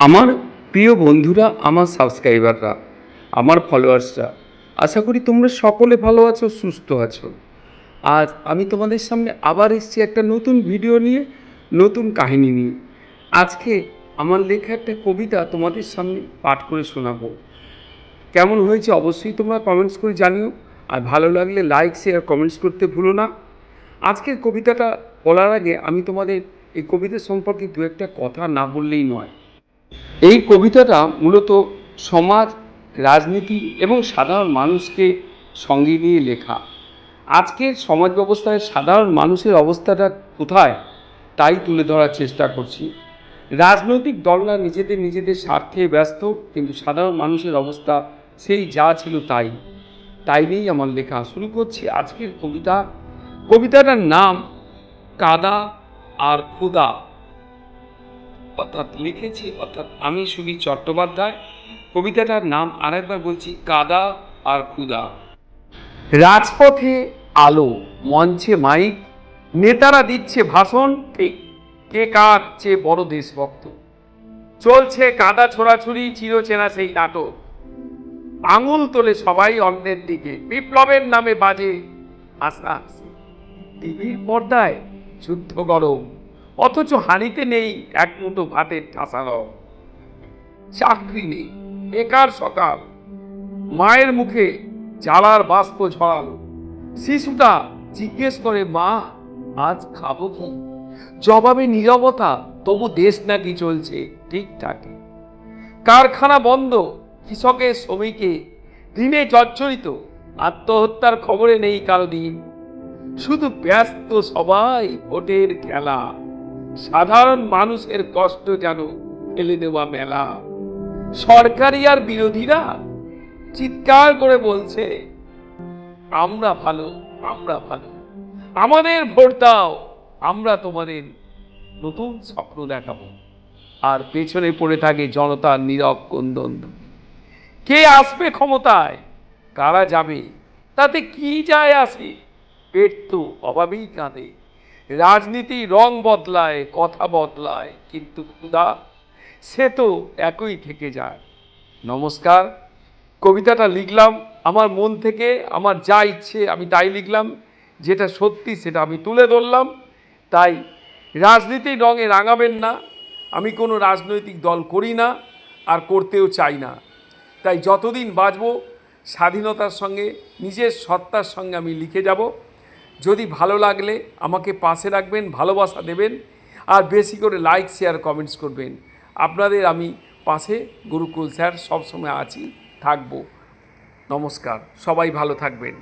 আমার প্রিয় বন্ধুরা, আমার সাবস্ক্রাইবাররা, আমার ফলোয়ার্সরা, আশা করি তোমরা সকলে ভালো আছো, সুস্থ আছো। আজ আমি তোমাদের সামনে আবার এসেছি একটা নতুন ভিডিও নিয়ে, নতুন কাহিনী নিয়ে। আজকে আমার লেখা একটা কবিতা তোমাদের সামনে পাঠ করে শোনাবো। কেমন হয়েছে অবশ্যই তোমরা কমেন্টস করে জানিও। আর ভালো লাগলে লাইক শেয়ার কমেন্টস করতে ভুলো না। আজকের কবিতাটা বলার আগে আমি তোমাদের এই কবিতা সম্পর্কে দু একটা কথা না বললেই নয়। এই কবিতাটা মূলত সমাজ, রাজনীতি এবং সাধারণ মানুষকে সঙ্গে নিয়ে লেখা। আজকের সমাজ ব্যবস্থায় সাধারণ মানুষের অবস্থাটা কোথায় তাই তুলে ধরার চেষ্টা করছি। রাজনৈতিক দলরা নিজেদের নিজেদের স্বার্থে ব্যস্ত কিন্তু সাধারণ মানুষের অবস্থা সেই যা ছিল তাই। তাই নিয়েই আমার লেখা শুরু করছি আজকের কবিতা। কবিতাটার নাম কাদা আর খুদা অর্থাৎ লিখেছি, অর্থাৎ আমি সুবি চট্টোপাধ্যায়। কবিতাটার নাম আরেকবার বলছি, কাদা আর ক্ষুদা রাজপথে আলো, মঞ্চে মাইক, নেতারা দিচ্ছে ভাষণ, কে কার চেয়ে বড় দেশভক্ত? চলছে কাদা ছোড়াছুড়ি, চিরচেনা সেই নাটক। আঙুল তোলে সবাই অন্যের দিকে, বিপ্লবের নামে বাজে আশা টিভির পর্দায় যুদ্ধ গরম। অথচ হানিতে নেই এক মুঠো ভাতের ঠাসা ঠাসানো। চাকরি নেই, বেকার সকাল। মায়ের মুখে জ্বালার বাষ্প ঝরালো। শিশুটা জিজ্ঞেস করে, মা, আজ খাব কি? জবাবে, নীরবতা, তবু দেশ নাকি চলছে ঠিকঠাক কারখানা বন্ধ, কৃষকের শ্রমিকে ঋণে জর্জরিত, আত্মহত্যার খবরে নেই কারও দিন। শুধু ব্যস্ত সবাই ভোটের খেলা। সাধারণ মানুষের কষ্ট যেন ফেলে দেওয়া মেলা। সরকারি আর বিরোধীরা চিৎকার করে বলছে, আমরা ভালো আমরা ভালো। আমাদের ভোট দাও, আমরা তোমাদের নতুন স্বপ্ন দেখাবো। আর পেছনে পড়ে থাকে জনতার নীরব কন্দন। কে আসবে ক্ষমতায়? কারা যাবে? তাতে কি যায় আসে? পেট তো অভাবেই কাঁদে। রাজনীতি রং বদলায়, কথা বদলায়, কিন্তু ক্ষুদা সে তো একই থেকে যায়। নমস্কার, কবিতাটা লিখলাম, আমার মন থেকে, আমার যা ইচ্ছে আমি তাই লিখলাম, যেটা সত্যি সেটা আমি তুলে ধরলাম, তাই রাজনীতি রঙে রাঙাবেন না, আমি কোনো রাজনৈতিক দল করি না, আর করতেও চাই না। তাই যতদিন বাঁচব, স্বাধীনতার সঙ্গে, নিজের সত্তার সঙ্গে আমি লিখে যাব। যদি ভালো লাগলে আমাকে পাশে রাখবেন, ভালোবাসা দেবেন আর বেশি করে লাইক শেয়ার কমেন্টস করবেন। আপনাদের আমি পাশে গুরুকুল স্যার সবসময় আছি, থাকব। নমস্কার, সবাই ভালো থাকবেন।